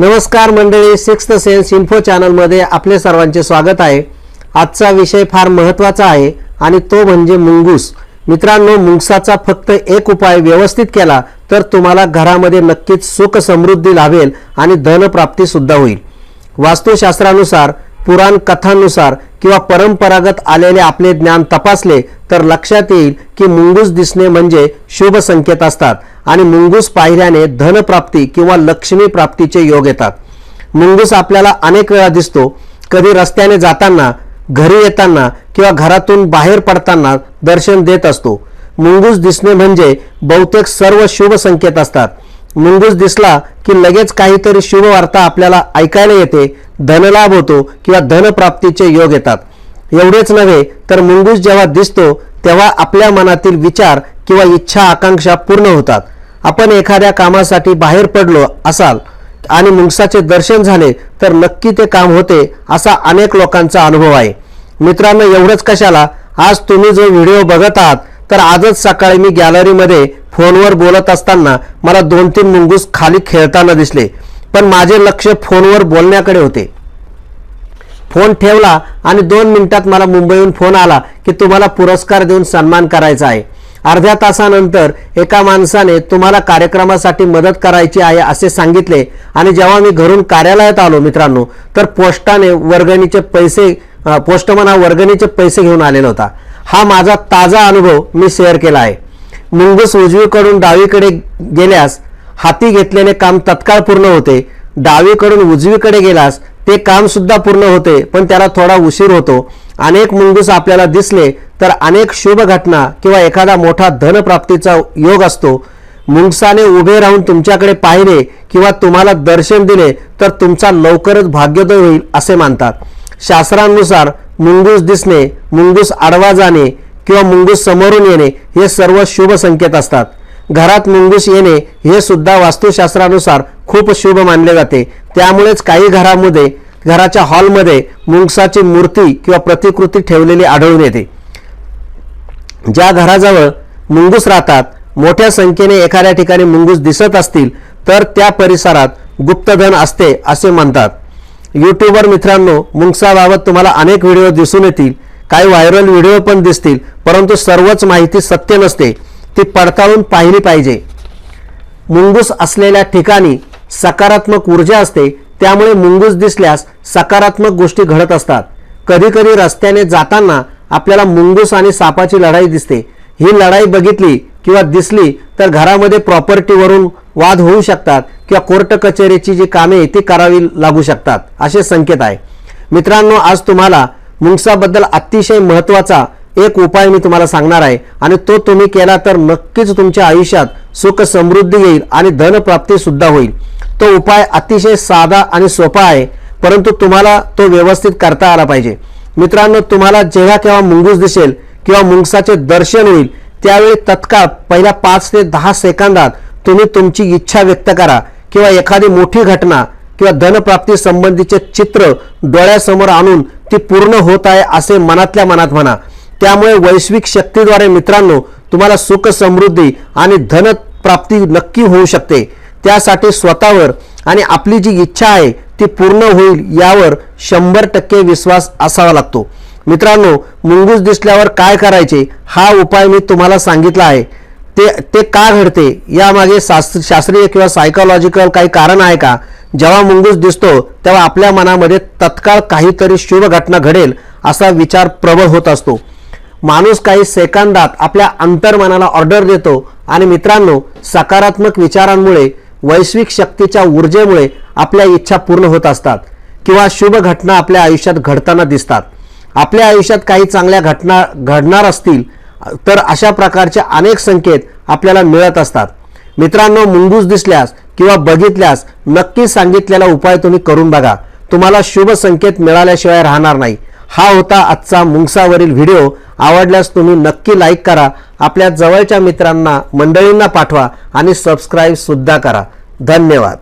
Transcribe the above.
नमस्कार मंडळी sixth sense info चॅनलमध्ये आपले सर्वांचे स्वागत आहे. आजचा विषय फार महत्त्वाचा आहे आणि तो म्हणजे मुंगूस. मित्रांनो मुंगसाचा फक्त एक उपाय व्यवस्थित केला तर तुम्हाला घरामध्ये नक्कीच सुख समृद्धी लाभेल आणि धनप्राप्तीसुद्धा होईल. वास्तुशास्त्रानुसार पुराण कथांनुसार किंवा परंपरागत आलेले आपले ज्ञान तपासले तर लक्षात येईल की मुंगूस दिसणे म्हणजे शुभ संकेत असतात आणि मुंगूस पाहिल्याने धनप्राप्ती किंवा लक्ष्मी प्राप्तीचे योग येतात. मुंगूस आपल्याला अनेक वेळा दिसतो. कधी रस्त्याने जाताना घरी येताना किंवा घरातून बाहेर पडताना दर्शन देत असतो. मुंगूस दिसणे म्हणजे बहुतेक सर्व शुभ संकेत असतात. मुंगूस दिसला की लगेच काहीतरी शुभवार्ता आपल्याला ऐकायला येते धनलाभ होतो किंवा धनप्राप्तीचे योग येतात. एवढेच नव्हे तर मुंगूस जेव्हा दिसतो तेव्हा आपल्या मनातील विचार किंवा इच्छा आकांक्षा पूर्ण होतात. आपण एखाद्या कामासाठी बाहेर पडलो असाल आणि मुंगसाचे दर्शन झाले तर नक्की ते काम होते असा अनेक लोकांचा अनुभव आहे. मित्रांनो एवढंच कशाला? आज तुम्ही जो व्हिडिओ बघत आहात तर आजच सकाळी मी गॅलरीमध्ये फोनवर बोलत असताना मला दोन तीन मुंगूस खाली खेळताना दिसले. पण माझे लक्ष फोनवर बोलण्याकडे होते. फोन ठेवला आणि दोन मिनिटात मला मुंबईहून फोन आला की तुम्हाला पुरस्कार देऊन सन्मान करायचा आहे. अर्ध्या तासानंतर एका माणसाने तुम्हाला कार्यक्रमासाठी मदत करायची आहे असे सांगितले आणि जेव्हा मी घरून कार्यालयात आलो मित्रांनो तर पोस्टाने वर्गणीचे पैसे अ, पोस्टमन हा वर्गणीचे पैसे घेऊन आलेला होता. हा माझा ताजा अनुभव मी शेअर केला आहे. मुंगूस उजवीकडून डावीकडे गेल्यास हाती घेतलेले काम तत्काळ पूर्ण होते. डावीकडून उजवीकडे गेल्यास ते काम सुद्धा पूर्ण होते पण त्याला थोडा उशीर होतो. अनेक मुंगूस आपल्याला दिसले तर अनेक शुभ घटना किंवा एखादा मोठा धनप्राप्तीचा योग असतो. मुंगसाने उभे राहून तुमच्याकडे पाहिले किंवा तुम्हाला दर्शन दिले तर तुमचा लवकरच भाग्योदय होईल असे मानतात. शास्त्रानुसार मुंगूस दिसणे मुंगूस आडवा जाणे किंवा मुंगूस समोरून येणे हे सर्व शुभ संकेत असतात. घरात मुंगूस येणे हे सुद्धा वास्तुशास्त्रानुसार खूप शुभ मानले जाते. त्यामुळेच काही घरामध्ये घराच्या हॉलमध्ये मुंगसाची मूर्ती किंवा प्रतिकृती ठेवलेली आढळून येते. ज्या घराजवळ मुंगूस राहतात मोठ्या संख्येने एखाद्या ठिकाणी मुंगूस दिसत असतील तर त्या परिसरात गुप्तधन असते असे म्हणतात. यूट्यूबवर मित्रांनो मुंगसाबाबत तुम्हाला अनेक व्हिडिओ दिसून येतील. काही व्हायरल व्हिडिओ पण दिसतील परंतु सर्वच माहिती सत्य नसते. ती पडताळून पाहिली पाहिजे. मुंगूस असलेल्या ठिकाणी सकारात्मक ऊर्जा असते त्यामुळे मुंगूस दिसल्यास सकारात्मक गोष्टी घडत असतात. कधीकधी रस्त्याने जाताना आपल्याला मुंगूस आणि सापाची लढाई दिसते. ही लढाई बघितली किंवा दिसली तर घरामध्ये प्रॉपर्टीवरून वाद होऊ शकतात किंवा कोर्ट कचेरीची जी कामे ती करावी लागू शकतात असे संकेत आहे. मित्रांनो आज तुम्हाला मुंगसाबद्दल अतिशय महत्त्वाचा एक उपाय मी तुम्हाला सांगणार आहे आणि तो तुम्ही केला तर नक्कीच तुमच्या आयुष्यात सुख समृद्धी येईल आणि धनप्राप्ती सुद्धा होईल. तो उपाय अतिशय साधा आणि सोपा आहे परंतु तुम्हाला तो व्यवस्थित करता आला पाहिजे. मित्रांनो तुम्हाला जेव्हा केव्हा मुंगूस दिसेल किंवा मुंगसाचे दर्शन होईल त्यावेळी तत्काळ पहिल्या पाच ते दहा सेकंदात तुम्ही तुमची इच्छा व्यक्त करा किंवा एखादी मोठी घटना किंवा धनप्राप्ती संबंधीचे चित्र डोळ्यासमोर आणून ती पूर्ण होत आहे असे मनातल्या मनात म्हणा. त्यामुळे वैश्विक शक्तीद्वारे मित्रांनो तुम्हाला सुख समृद्धी आणि धनप्राप्ती नक्की होऊ शकते. त्यासाठी स्वतःवर आणि आपली जी इच्छा आहे ती पूर्ण होईल यावर शंभर टक्के विश्वास असावा लागतो. मित्रांनो मुंगूस दिसल्यावर काय करायचे? हा उपाय मी तुम्हाला सांगितला आहे. ते ते का घडते? यामागे शास्त्र शास्त्रीय किंवा सायकोलॉजिकल काही कारण आहे का? जेव्हा मुंगूस दिसतो तेव्हा आपल्या मनामध्ये तत्काळ काहीतरी शुभ घटना घडेल असा विचार प्रबळ होत असतो. माणूस काही सेकंदात आपल्या अंतर्मनाला ऑर्डर देतो आणि मित्रांनो सकारात्मक विचारांमुळे वैश्विक शक्तीच्या ऊर्जेमुळे आपल्या इच्छा पूर्ण होत असतात किंवा शुभ घटना आपल्या आयुष्यात घडताना दिसतात. आपल्या आयुष्यात काही चांगल्या घटना घडणार असतील तर अशा प्रकारचे अनेक संकेत आपल्याला मिळत असतात. मित्रांनो मुंगूस दिसल्यास किंवा बघितल्यास नक्की सांगितलेला उपाय तुम्ही करून बघा. तुम्हाला शुभ संकेत मिळाल्याशिवाय राहणार नाही. हा होता आजचा मुंगसावरील व्हिडिओ. आवडल्यास तुम्ही नक्की लाईक करा. आपल्या जवळच्या मित्रांना मंडळींना पाठवा आणि सबस्क्राईबसुद्धा करा. धन्यवाद.